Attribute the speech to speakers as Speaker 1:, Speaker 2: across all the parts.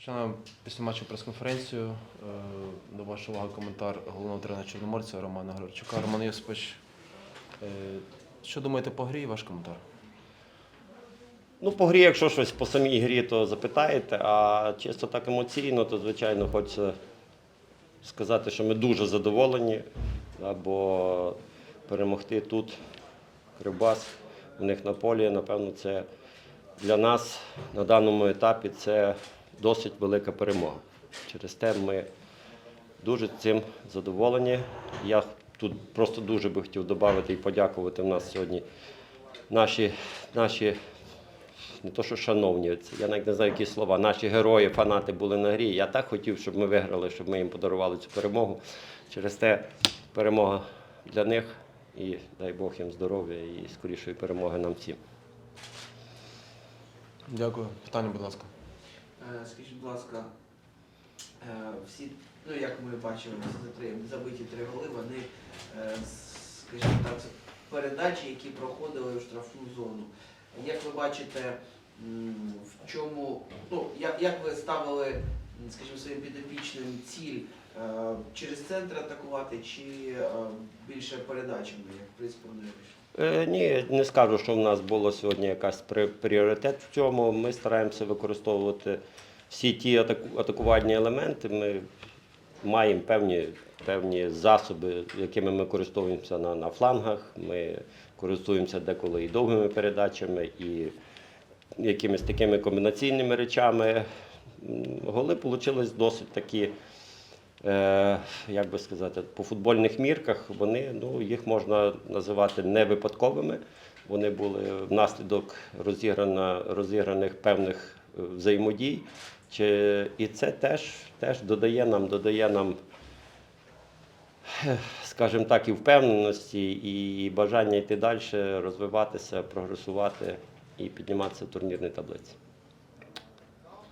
Speaker 1: Починаємо після матчу прес-конференцію. Е, До вашої уваги коментар головного тренера Чорноморця Романа Грорчука. Роман Йосипович, е, що думаєте по грі і ваш коментар?
Speaker 2: Ну, по грі, якщо щось по самій грі, то запитаєте, а чисто так емоційно, то звичайно хочеться сказати, що ми дуже задоволені, або перемогти тут Кривбас у них на полі, напевно, це для нас на даному етапі це досить велика перемога. Через те ми дуже цим задоволені. Я тут просто дуже би хотів додати і подякувати в нас сьогодні наші, наші не то, що шановні, я навіть не знаю, які слова. Наші герої, фанати були на грі. Я так хотів, щоб ми виграли, щоб ми їм подарували цю перемогу. Через те перемога для них і дай Бог їм здоров'я і скорішої перемоги нам всім.
Speaker 1: Дякую. Питання, будь ласка.
Speaker 3: Е, Скажіть, будь ласка, е, всі, ну як ми бачили, забиті три голи, вони, е, скажімо так, передачі, які проходили в штрафну зону. Як ви бачите, в чому, ну, як, як ви ставили, скажімо, своїм підопічним ціль через центр атакувати чи е, більше передачами, як в принципі?
Speaker 2: Е, ні, не скажу, що в нас було сьогодні якась пріоритет в цьому. Ми стараємося використовувати всі ті атакувальні елементи. Ми маємо певні, певні засоби, якими ми користуємося на, на флангах. Ми користуємося деколи і довгими передачами, і якимись такими комбінаційними речами. Голи вийшли досить такі. Е, як би сказати, по футбольних мірках вони, ну, їх можна називати не випадковими. Вони були внаслідок розіграна, розіграних певних е, взаємодій. Чи, і це теж, теж додає нам, додає нам, е, скажімо так, і впевненості, і бажання йти далі, розвиватися, прогресувати і підніматися в турнірній таблиці.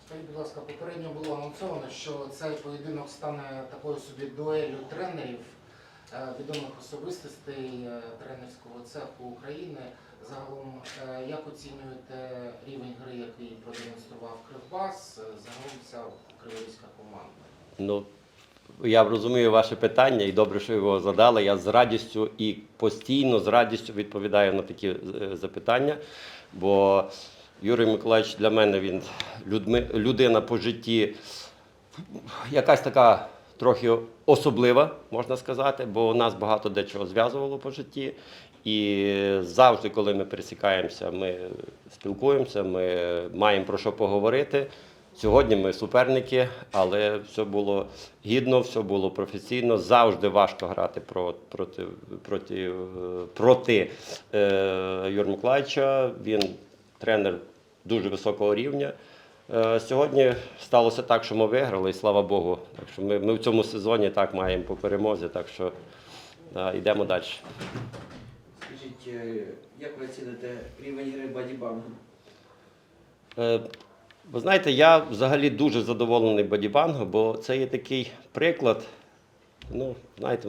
Speaker 4: Скажіть, будь ласка, попередньо було анонсовано, що цей поєдинок стане такою собі дуелью тренерів, е, відомих особистостей е, тренерського цеху України. Загалом, е, як оцінюєте рівень гри, який продемонстрував Кривбас, загалом ця криворізька команда?
Speaker 2: Ну, я розумію ваше питання і добре, що його задали. Я з радістю і постійно з радістю відповідаю на такі запитання. Бо Юрій Миколаївич для мене він людина по житті, якась така трохи особлива, можна сказати, бо у нас багато дечого зв'язувало по житті. І завжди, коли ми пересікаємося, ми спілкуємося, ми маємо про що поговорити. Сьогодні ми суперники, але все було гідно, все було професійно. Завжди важко грати про- проти, проти, е, проти е, Миколаївича. Він тренер дуже високого рівня. Е, Сьогодні сталося так, що ми виграли, і слава Богу. Так що ми, ми в цьому сезоні так маємо по перемозі, так що да, йдемо далі.
Speaker 3: Скажіть, е, як ви оціните рівень гри Бадібангу?
Speaker 2: Е, Ви знаєте, я взагалі дуже задоволений бодібангом, бо це є такий приклад. Ну, знаєте,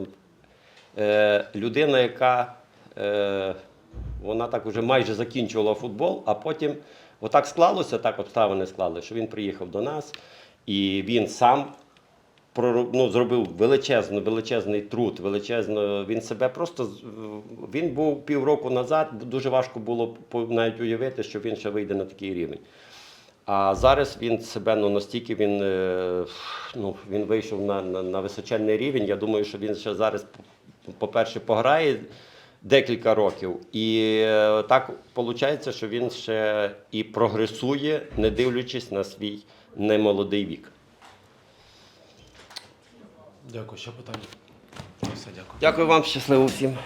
Speaker 2: е, людина, яка е, вона так уже майже закінчувала футбол, а потім отак склалося, так обставини склали, що він приїхав до нас і він сам ну, зробив величезний, величезний труд, величезно. Він себе просто він був півроку назад. Дуже важко було навіть уявити, що він ще вийде на такий рівень. А зараз він себе ну, настільки він, е, ну, він вийшов на, на, на височенний рівень. Я думаю, що він ще зараз, по- по-перше, пограє декілька років. І е, так виходить, що він ще і прогресує, не дивлячись на свій немолодий вік.
Speaker 1: Дякую. Ще питання? Все, дякую.
Speaker 2: Дякую вам, щасливо всім.